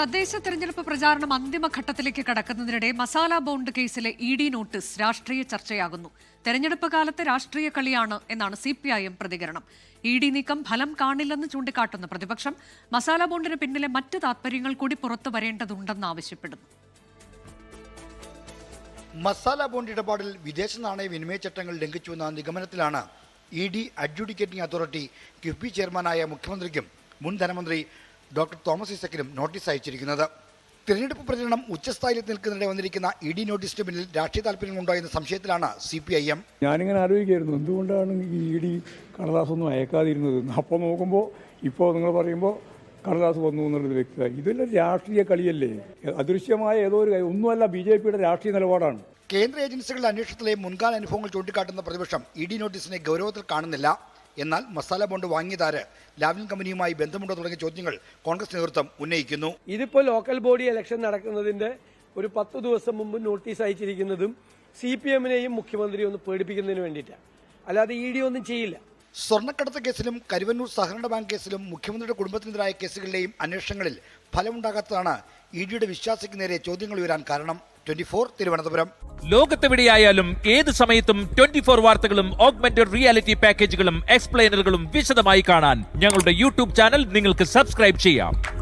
തദ്ദേശ തെരഞ്ഞെടുപ്പ് പ്രചാരണം അന്തിമഘട്ടത്തിലേക്ക് കടക്കുന്നതിനിടെ മസാല ബോണ്ട് കേസിലെ ഇ ഡി നോട്ടീസ് രാഷ്ട്രീയ ചർച്ചയാകുന്നു. തെരഞ്ഞെടുപ്പ് കാലത്ത് രാഷ്ട്രീയ കളിയാണ് എന്നാണ് സി പി ഐ എം പ്രതികരണം. ഇ ഡി നീക്കം ഫലം കാണില്ലെന്ന് ചൂണ്ടിക്കാട്ടുന്ന പ്രതിപക്ഷം മസാല ബോണ്ടിന് പിന്നിലെ മറ്റ് താത്പര്യങ്ങൾ കൂടി പുറത്തു വരേണ്ടതുണ്ടെന്ന് ആവശ്യപ്പെടുന്നു. മസാല ബോണ്ട് ഇടപാടിൽ വിദേശ നാണയ വിനിമയ ചട്ടങ്ങൾ ലംഘിച്ചുവെന്ന നിഗമനത്തിലാണ് E D adjudicating authority KIIFB ചെയർമാനായ മുഖ്യമന്ത്രിക്കും മുൻ ധനമന്ത്രി ഡോക്ടർ തോമസ് ഇസക്കിനും നോട്ടീസ് അയച്ചിരിക്കുന്നത്. തിരഞ്ഞെടുപ്പ് പ്രചരണം ഉച്ചസ്ഥായിയിൽ നിൽക്കുന്നതിനിടെ വന്നിരിക്കുന്ന ഇ ഡി നോട്ടീസിന് പിന്നിൽ രാഷ്ട്രീയ താല്പര്യങ്ങളുണ്ടോ എന്ന സംശയത്തിലാണ് സി പി ഐ എം. ഞാനിങ്ങനെ ആലോചിക്കായിരുന്നു. എന്തുകൊണ്ടാണ് ഈ ഇ ഡി കടലാസൊന്നും അയക്കാതിരുന്നത്? അപ്പോൾ നോക്കുമ്പോൾ ഇപ്പോൾ നിങ്ങൾ പറയുമ്പോൾ കടലാസ് വന്നു എന്നുള്ളത് വ്യക്തമായി ഇതെല്ലാം രാഷ്ട്രീയ കളിയല്ലേ? അദൃശ്യമായ ഏതോ ഒരു ഒന്നുമല്ല ബി ജെ പിയുടെ രാഷ്ട്രീയ നിലപാടാണ്. കേന്ദ്ര ഏജൻസികളുടെ അന്വേഷണത്തിലെ മുൻകാല അനുഭവങ്ങൾ ചൂണ്ടിക്കാട്ടുന്ന പ്രതിപക്ഷം ഇ ഡി നോട്ടീസിനെ ഗൗരവത്തിൽ കാണുന്നില്ല. എന്നാൽ മസാല ബോണ്ട് വാങ്ങിയതാര്? ലാവ്ലിൻ കമ്പനിയുമായി ബന്ധമുണ്ടോ തുടങ്ങിയ ചോദ്യങ്ങൾ കോൺഗ്രസ് നേതൃത്വം ഉന്നയിക്കുന്നു. ഇതിപ്പോൾ ലോക്കൽ ബോഡി ഇലക്ഷൻ നടക്കുന്നതിന്റെ ഒരു പത്ത് ദിവസം മുമ്പ് നോട്ടീസ് അയച്ചിരിക്കുന്നതും സി പി എമ്മിനെയും മുഖ്യമന്ത്രി ഒന്ന് പേടിപ്പിക്കുന്നതിന് വേണ്ടിയിട്ടാണ് അല്ലാതെ ഇ ഡി ഒന്നും ചെയ്യില്ല. സ്വർണക്കടത്ത് കേസിലും കരുവന്നൂർ സഹകരണ ബാങ്ക് കേസിലും മുഖ്യമന്ത്രിയുടെ കുടുംബത്തിനെതിരായ കേസുകളിലെയും അന്വേഷണങ്ങളിൽ ഫലമുണ്ടാകാത്തതാണ് ഇ ഡിയുടെ വിശ്വാസിക്ക് നേരെ ചോദ്യങ്ങൾ ഉയരാൻ കാരണം. Twenty four Thiruvananthapuram. ലോകത്തെവിടെയായാലും ഏത് സമയത്തും ട്വന്റി ഫോർ വാർത്തകളും ഓഗ്മെന്റഡ് റിയാലിറ്റി പാക്കേജുകളും എക്സ്പ്ലെയിനറുകളും വിശദമായി കാണാൻ ഞങ്ങളുടെ യൂട്യൂബ് ചാനൽ നിങ്ങൾക്ക് സബ്സ്ക്രൈബ് ചെയ്യാം.